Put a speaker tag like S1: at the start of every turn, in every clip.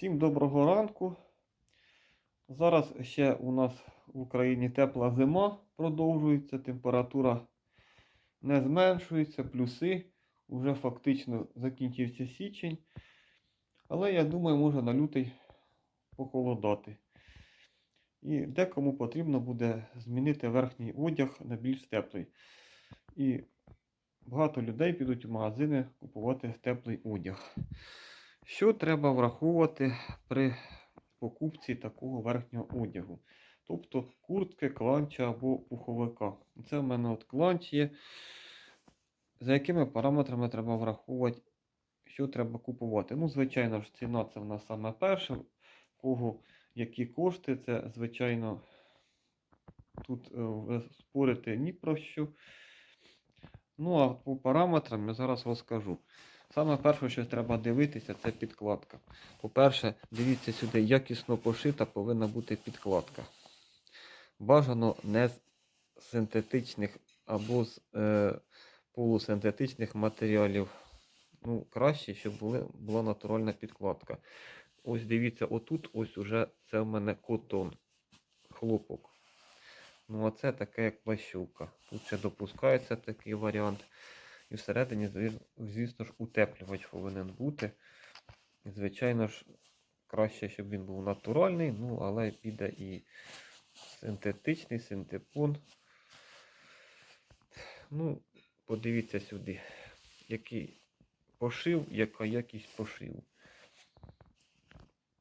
S1: Всім доброго ранку. Зараз ще у нас в Україні тепла зима продовжується, температура не зменшується, плюси. Уже фактично закінчився січень. Але я думаю, може на лютий похолодати. І декому потрібно буде змінити верхній одяг на більш теплий. І багато людей підуть в магазини купувати теплий одяг. Що треба враховувати при покупці такого верхнього одягу? Тобто куртки, кланча або пуховика. Це в мене от кланч є. За якими параметрами треба враховувати, що треба купувати? Ну, звичайно ж, ціна це в нас саме перше. Кого які кошти, це, звичайно, тут е, спорити ні про що. Ну, а по параметрам я зараз розкажу. Саме перше, що треба дивитися, це підкладка. По-перше, дивіться сюди, якісно пошита повинна бути підкладка. Бажано не з синтетичних або з е, полусинтетичних матеріалів. Ну, краще, щоб були, була натуральна підкладка. Ось дивіться, отут ось уже це в мене котон, хлопок. Ну, а це таке як плащівка. Тут ще допускається такий варіант. І всередині, звісно ж, утеплювач повинен бути. Звичайно ж, краще, щоб він був натуральний, ну, але піде і синтетичний, синтепон. Ну, подивіться сюди, який пошив, яка якість пошиву.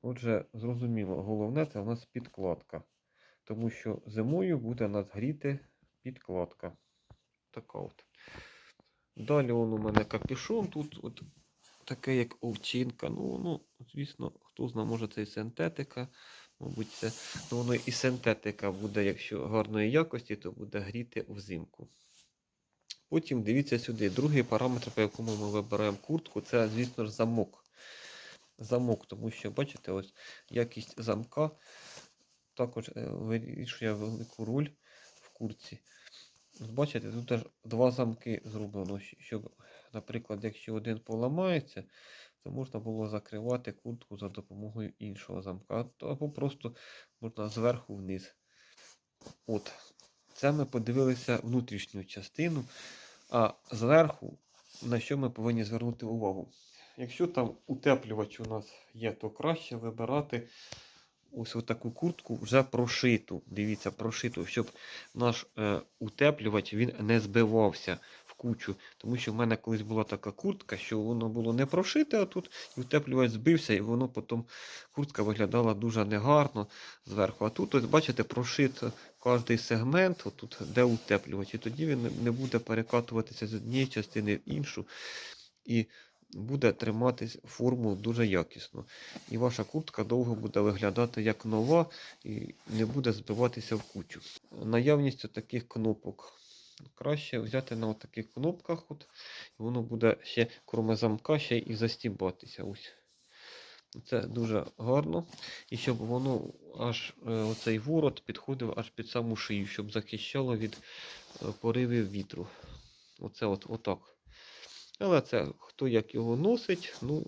S1: Отже, зрозуміло, головне це у нас підкладка. Тому що зимою буде нас гріти підкладка. Така от. Далі он у мене капюшон тут от таке, як овчинка. Ну, ну, звісно, хто знає, може це і синтетика. Мабуть, це ну, воно і синтетика буде, якщо гарної якості, то буде гріти взимку. Потім дивіться сюди. Другий параметр, по якому ми вибираємо куртку, це, звісно ж, замок. Замок, тому що, бачите, ось якість замка також е, вирішує велику роль в куртці. Бачите, тут аж два замки зроблено, щоб, наприклад, якщо один поламається, то можна було закривати куртку за допомогою іншого замка, або просто можна зверху вниз. От. Це ми подивилися внутрішню частину, а зверху на що ми повинні звернути увагу. Якщо там утеплювач у нас є, то краще вибирати ось таку куртку вже прошиту. Дивіться, прошиту, щоб наш е, утеплювач він не збивався в кучу. Тому що в мене колись була така куртка, що воно було не прошите, а тут утеплювач збився, і воно потім куртка виглядала дуже негарно зверху. А тут, ось, бачите, прошито кожний сегмент, отут, де утеплювач. І тоді він не буде перекатуватися з однієї частини в іншу. І буде триматись форму дуже якісно. І ваша куртка довго буде виглядати як нова і не буде збиватися в кучу. Наявність таких кнопок. Краще взяти на таких кнопках, от, і воно буде ще, крім замка, ще і застібатися. Ось. Це дуже гарно. І щоб воно аж е, оцей ворот підходив аж під саму шию, щоб захищало від е, поривів вітру. Оце от, отак. Але це хто як його носить. Ну,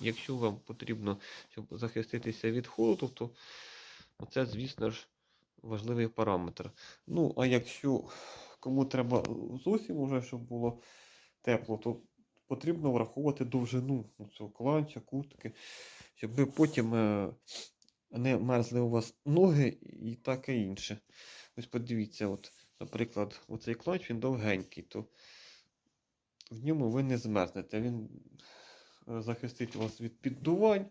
S1: якщо вам потрібно, щоб захиститися від холоду, то це, звісно ж, важливий параметр. Ну, а якщо кому треба зовсім уже, щоб було тепло, то потрібно враховувати довжину цього кланча, куртки, щоб ви потім е, не мерзли у вас ноги і таке інше. Ось подивіться, от, наприклад, оцей кланч він довгенький, то в ньому ви не змерзнете. Він е, захистить вас від піддувань.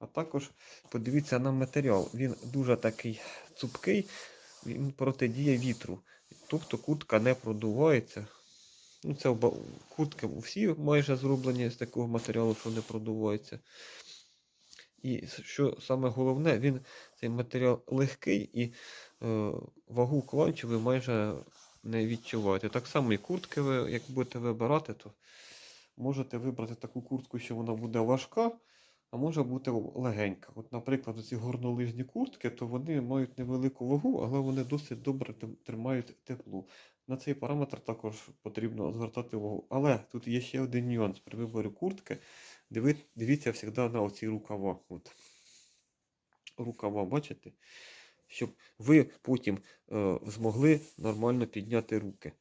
S1: А також подивіться на матеріал. Він дуже такий цупкий, він протидіє вітру. Тобто куртка не продувається. Ну, це куртки всі майже зроблені з такого матеріалу, що не продувається. І що саме головне, він цей матеріал легкий і е, вагу кланчу ви майже не відчуваєте. Так само і куртки, ви, як будете вибирати, то можете вибрати таку куртку, що вона буде важка, а може бути легенька. От, наприклад, ці горнолижні куртки, то вони мають невелику вагу, але вони досить добре тримають тепло. На цей параметр також потрібно звертати увагу. Але тут є ще один нюанс при виборі куртки. Дивіться завжди на оці рукава. От. рукава, бачите? Щоб ви потім е, змогли нормально підняти руки.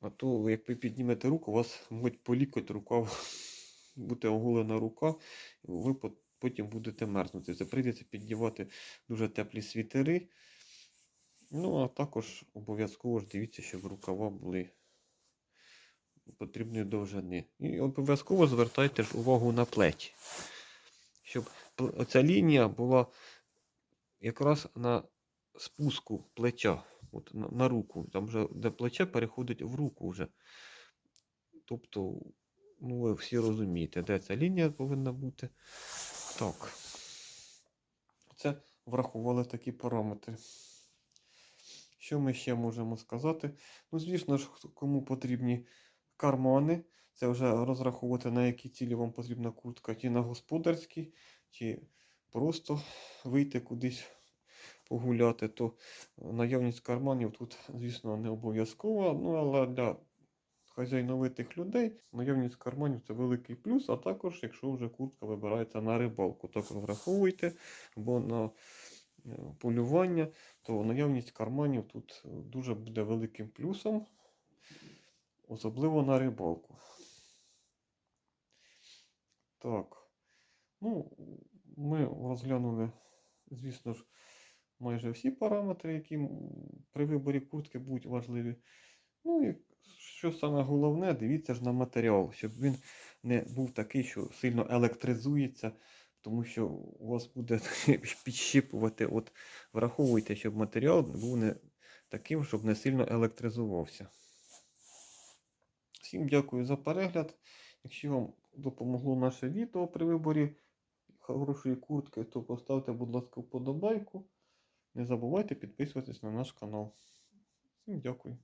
S1: А то, як ви піднімете руку, у вас мить по лікоть рукав, буде оголена рука, ви потім будете мерзнути. Це прийдеться піддівати дуже теплі світери. Ну, а також обов'язково ж дивіться, щоб рукава були потрібної довжини. І обов'язково звертайте ж увагу на плечі. Щоб оця лінія була якраз на спуску плеча, от на, на руку. Там вже де плече переходить в руку вже. Тобто, ну ви всі розумієте, де ця лінія повинна бути. Так. Це врахували такі параметри. Що ми ще можемо сказати? Ну, звісно ж, кому потрібні кармани, це вже розраховувати, на які цілі вам потрібна куртка, чи на господарські, чи просто вийти кудись погуляти, то наявність карманів тут, звісно, не обов'язкова. Ну, але для хазяйновитих людей наявність карманів це великий плюс, а також, якщо вже куртка вибирається на рибалку, також враховуйте, бо на е, полювання, то наявність карманів тут дуже буде великим плюсом, особливо на рибалку. Так. Ну, ми розглянули, звісно ж, майже всі параметри, які при виборі куртки будуть важливі. Ну і що саме головне, дивіться ж на матеріал, щоб він не був такий, що сильно електризується, тому що у вас буде підщипувати. От враховуйте, щоб матеріал був не таким, щоб не сильно електризувався. Всім дякую за перегляд. Якщо вам допомогло наше відео при виборі хорошої куртки, то поставте, будь ласка, вподобайку. Не забувайте підписуватись на наш канал. Всім дякую.